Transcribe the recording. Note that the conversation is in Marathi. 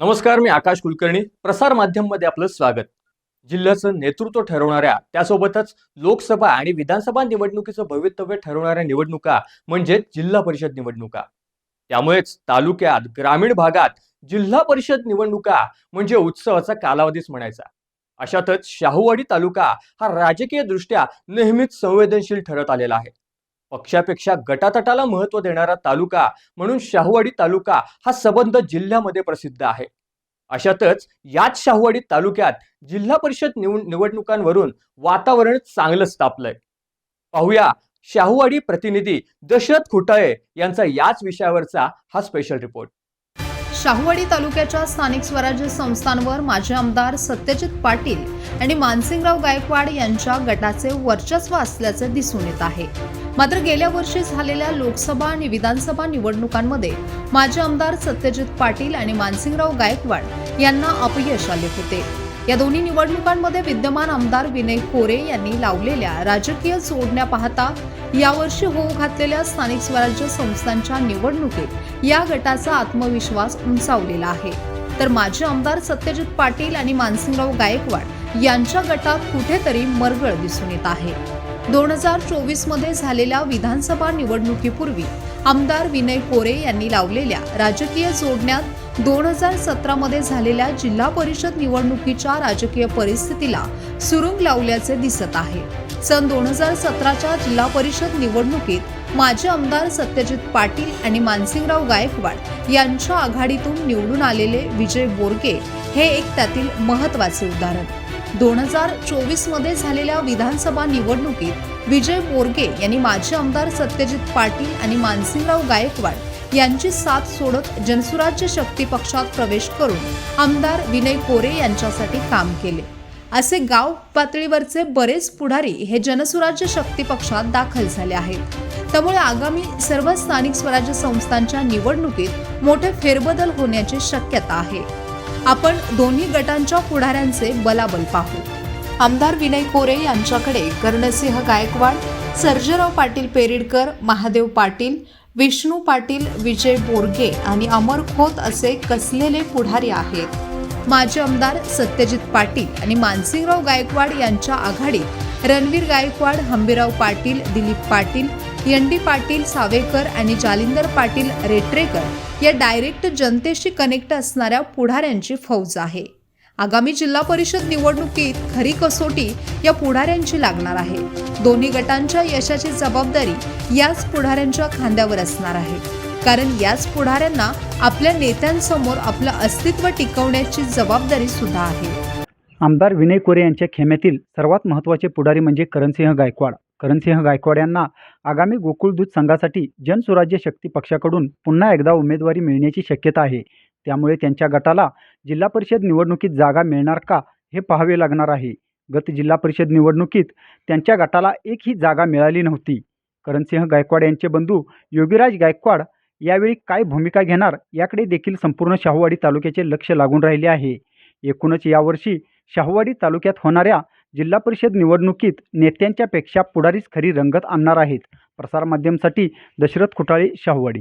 नमस्कार मी आकाश कुलकर्णी. प्रसार माध्यममध्ये आपलं स्वागत. जिल्ह्याचं नेतृत्व ठरवणाऱ्या त्यासोबतच लोकसभा आणि विधानसभा निवडणुकीचं भवितव्य ठरवणाऱ्या निवडणुका म्हणजे जिल्हा परिषद निवडणुका. त्यामुळेच तालुक्यात ग्रामीण भागात जिल्हा परिषद निवडणुका म्हणजे उत्सवाचा कालावधीच म्हणायचा. अशातच शाहूवाडी तालुका हा राजकीय दृष्ट्या नेहमीच संवेदनशील ठरत आलेला आहे. पक्षापेक्षा गटातटाला महत्त्व देणारा तालुका म्हणून शाहूवाडी तालुका हा सबंध जिल्ह्यामध्ये प्रसिद्ध आहे. अशातच याच शाहूवाडी तालुक्यात जिल्हा परिषद निवड निवडणुकांवरून वातावरण चांगलंच तापलंय पाहूया शाहूवाडी प्रतिनिधी दशरथ खुटाळे यांचा याच विषयावरचा हा स्पेशल रिपोर्ट शाहूवाडी तालुक्याच्या स्थानिक स्वराज्य संस्थांवर माजी आमदार सत्यजित पाटील आणि मानसिंगराव गायकवाड यांच्या गटाचे वर्चस्व असल्याचे दिसून येत आहे. मात्र गेल्या वर्षी झालेल्या लोकसभा आणि विधानसभा निवडणुकांमध्ये माजी आमदार सत्यजित पाटील आणि मानसिंगराव गायकवाड यांना अपयश आले होते. या दोन्ही निवडणुकांमध्ये विद्यमान आमदार विनय कोरे यांनी लावलेल्या राजकीय जोडण्या पाहता यावर्षी होऊ घातलेल्या स्थानिक स्वराज्य संस्थांच्या निवडणुकीत या गटाचा आत्मविश्वास उंचावलेला आहे. तर माजी आमदार सत्यजित पाटील आणि मानसिंगराव गायकवाड यांच्या गटात कुठेतरी मरगळ दिसून येत आहे. दोन हजार चोवीसमध्ये झालेल्या विधानसभा निवडणुकीपूर्वी आमदार विनय कोरे यांनी लावलेल्या राजकीय जोडण्यात दोन हजार सतरामध्ये झालेल्या जिल्हा परिषद निवडणुकीच्या राजकीय परिस्थितीला सुरुंग लावल्याचे दिसत आहे. सन दोन हजार सतराच्या जिल्हा परिषद निवडणुकीत माजी आमदार सत्यजित पाटील आणि मानसिंगराव गायकवाड यांच्या आघाडीतून निवडून आलेले विजय बोरगे हे एक त्यातील महत्त्वाचे उदाहरण. दोन हजार चोवीसमध्ये झालेल्या विधानसभा निवडणुकीत विजय बोरगे यांनी माजी आमदार सत्यजित पाटील आणि मानसिंगराव गायकवाड यांची साथ सोडत जनसुराज्य शक्ती पक्षात प्रवेश करून आमदार विनय कोरे यांच्यासाठी काम केले. असे गाव पातळीवरचे बरेच पुढारी हे जनसुराज्य शक्ती पक्षात दाखल झाले आहेत. त्यामुळे आगामी सर्व स्थानिक स्वराज्य संस्थांच्या निवडणुकीत मोठे फेरबदल होण्याची शक्यता आहे. आपण दोन्ही गटांच्या पुढाऱ्यांचे बलाबल पाहू. आमदार विनय कोरे यांच्याकडे कर्णसिंह गायकवाड सर्जराव पाटील पेरिडकर महादेव पाटील विष्णू पाटील विजय बोरगे आणि अमर खोत असे कसलेले पुढारी आहेत. माजी आमदार सत्यजित पाटील आणि मानसिंगराव गायकवाड यांच्या आघाडीत रणवीर गायकवाड हंबीराव पाटील दिलीप पाटील यंडी पाटील सावेकर आणि जालिंदर पाटील रेट्रेकर या डायरेक्ट जनतेशी कनेक्ट असणाऱ्या पुढाऱ्यांची फौज आहे. आगामी जिल्हा परिषद निवडणुकीत खरी कसोटी या पुढाऱ्यांची लागणार आहे. दोन्ही गटांच्या यशाची जबाबदारी याच पुढाऱ्यांच्या खांद्यावर असणार आहे. कारण याच पुढाऱ्यांना आपल्या नेत्यांसमोर आपलं अस्तित्व टिकवण्याची जबाबदारी सुद्धा आहे. आमदार विनय कोरे यांच्या खेम्यातील सर्वात महत्त्वाचे पुढारी म्हणजे करणसिंह गायकवाड. करणसिंह गायकवाड यांना आगामी गोकुळ दूध संघासाठी जनसुराज्य शक्ती पक्षाकडून पुन्हा एकदा उमेदवारी मिळण्याची शक्यता आहे. त्यामुळे त्यांच्या गटाला जिल्हा परिषद निवडणुकीत जागा मिळणार का हे पाहावे लागणार आहे. गत जिल्हा परिषद निवडणुकीत त्यांच्या गटाला एकही जागा मिळाली नव्हती. करणसिंह गायकवाड यांचे बंधू योगीराज गायकवाड यावेळी काय भूमिका घेणार याकडे देखील संपूर्ण शाहूवाडी तालुक्याचे लक्ष लागून राहिले आहे. एकूणच यावर्षी शाहूवाडी तालुक्यात होणाऱ्या जिल्हा परिषद निवडणुकीत नेत्यांच्या पेक्षा पुढारीच खरी रंगत आणणार आहेत. प्रसारमाध्यमसाठी दशरथ खुटाळे शाहूवाडी.